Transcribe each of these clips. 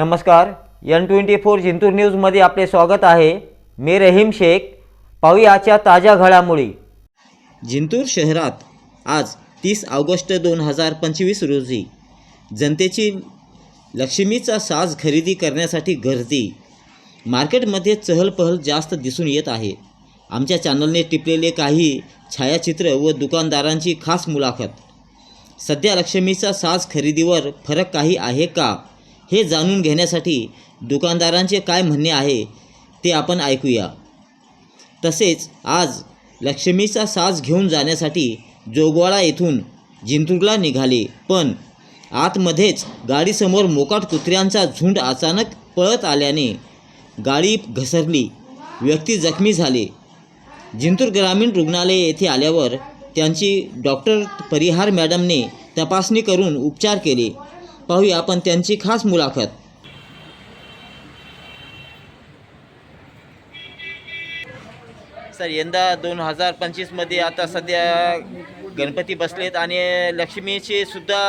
नमस्कार N twenty four Jintur न्यूजमध्ये आपले स्वागत आहे. मी रहीम शेख. पाहूया ताज्या घडामोडी. जिंतूर शहरात आज तीस ऑगस्ट दोन हजार पंचवीस रोजी जनतेची लक्ष्मीचा साज खरेदी करण्यासाठी गर्दी. मार्केटमध्ये चहलपहल जास्त दिसून येत आहे. आमच्या चॅनलने टिपलेले काही छायाचित्र व दुकानदारांची खास मुलाखत. सध्या लक्ष्मीचा साज खरेदीवर फरक काही आहे का? हे जाणून घेण्यासाठी दुकानदारांचे काय म्हणणे आहे ते आपण ऐकूया. तसेच आज लक्ष्मीचा साज घेऊन जाण्यासाठी जोगवाडा येथून जिंतूरला निघाले पण आतमध्येच गाडीसमोर मोकाट कुत्र्यांचा झुंड अचानक पळत आल्याने गाडी घसरली व्यक्ती जखमी झाले. जिंतूर ग्रामीण रुग्णालय येथे आल्यावर त्यांची डॉक्टर परिहार मॅडमने तपासणी करून उपचार केले. पाहूया आपण त्यांची खास मुलाखत. सर यंदा दोन हजार पंचवीसमध्ये आता सध्या गणपती बसलेत आणि लक्ष्मीची सुद्धा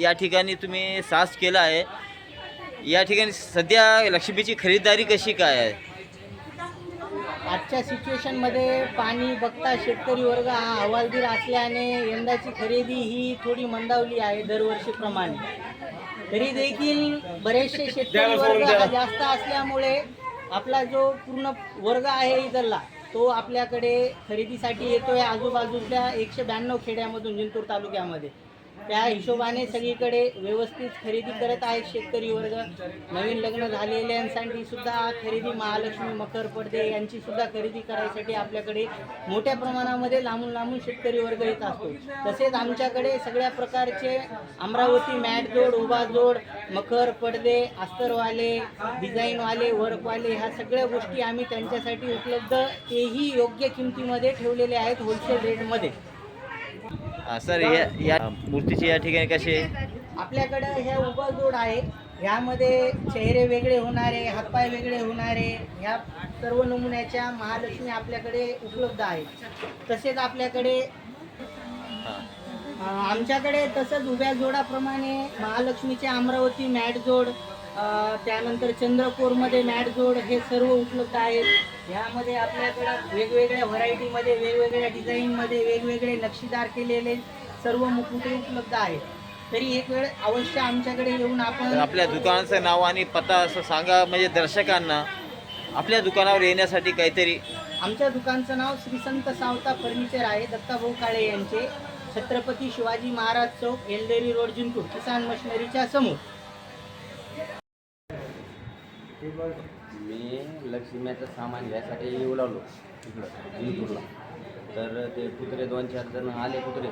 या ठिकाणी तुम्ही सास केला आहे. या ठिकाणी सध्या लक्ष्मीची खरीदारी कशी काय आहे? आजच्या सिच्युएशनमध्ये पाणी बघता शेतकरी वर्ग हा हवालदिल असल्याने यंदाची खरेदी ही थोडी मंदावली आहे दरवर्षीप्रमाणे. तरी देखील बरेचसे शेतकरी वर्ग हा जास्त असल्यामुळे आपला जो पूर्ण वर्ग आहे इथला तो आपल्याकडे खरेदीसाठी येतोय आजूबाजूच्या एकशे ब्याण्णव खेड्यामधून जिंतूर तालुक्यामध्ये. त्या हिशोबाने सगळीकडे व्यवस्थित खरेदी करत आहेत शेतकरी वर्ग. नवीन लग्न झालेल्यांसाठी सुद्धा खरेदी महालक्ष्मी मकर पडदे यांची सुद्धा खरेदी करायसाठी आपल्याकडे मोठ्या प्रमाणामध्ये लांबून लांबून शेतकरी वर्ग येत असतो. तसेच आमच्याकडे सगळ्या प्रकारचे अमरावती मॅट जोड उभा जोड मकर पडदे अस्तरवाले डिझाईनवाले वर्कवाले ह्या सगळ्या गोष्टी आम्ही त्यांच्यासाठी उपलब्ध तेही योग्य किमतीमध्ये ठेवलेले आहेत होलसेल रेटमध्ये. हा, सर या या मूर्तीची या ठिकाणी कशी आहे? आपल्याकडं ह्या उभा जोड आहे ह्यामध्ये चेहरे वेगळे होणारे हातपाय वेगळे होणारे ह्या सर्व नमुन्याच्या महालक्ष्मी आपल्याकडे उपलब्ध आहेत. तसेच आपल्याकडे अं, आमच्याकडे तसंच उभ्या जोडाप्रमाणे महालक्ष्मीचे अमरावती मॅट जोड त्यानंतर चंद्रपूरमध्ये मॅट जोड हे सर्व उपलब्ध आहेत. ह्यामध्ये आपल्याकडं वेगवेगळ्या व्हरायटीमध्ये वेगवेगळ्या डिझाईनमध्ये वेगवेगळे नक्षीदार केलेले सर्व मुकुटे उपलब्ध आहेत. तरी एक वेळ अवश्य आमच्याकडे येऊन आपण आपल्या दुकानाचं नाव आणि पत्ता असं सांगा म्हणजे दर्शकांना. आपल्या दुकानावर येण्यासाठी काहीतरी. आमच्या दुकानचं नाव श्री संत सावता फर्निचर आहे दत्ताभाऊ काळे यांचे. छत्रपती शिवाजी महाराज चौक एलदेरी रोड जिंतूर किसान मशिनरीच्या समोर. मी लक्ष्मीचं सामान घ्यायसाठी येऊ लागलो जिंतूरला. तर ते कुत्रे दोन चार जण आले कुत्रे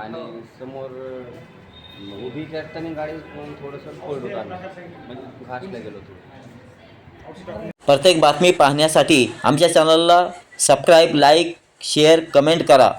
आणि समोर उभी करताना गाडी थोडंसं फोल्ड होता म्हणजे घासला गेलो तो प्रत्येक बातमी पाहण्यासाठी आमच्या चॅनलला सबस्क्राईब लाईक शेअर कमेंट करा.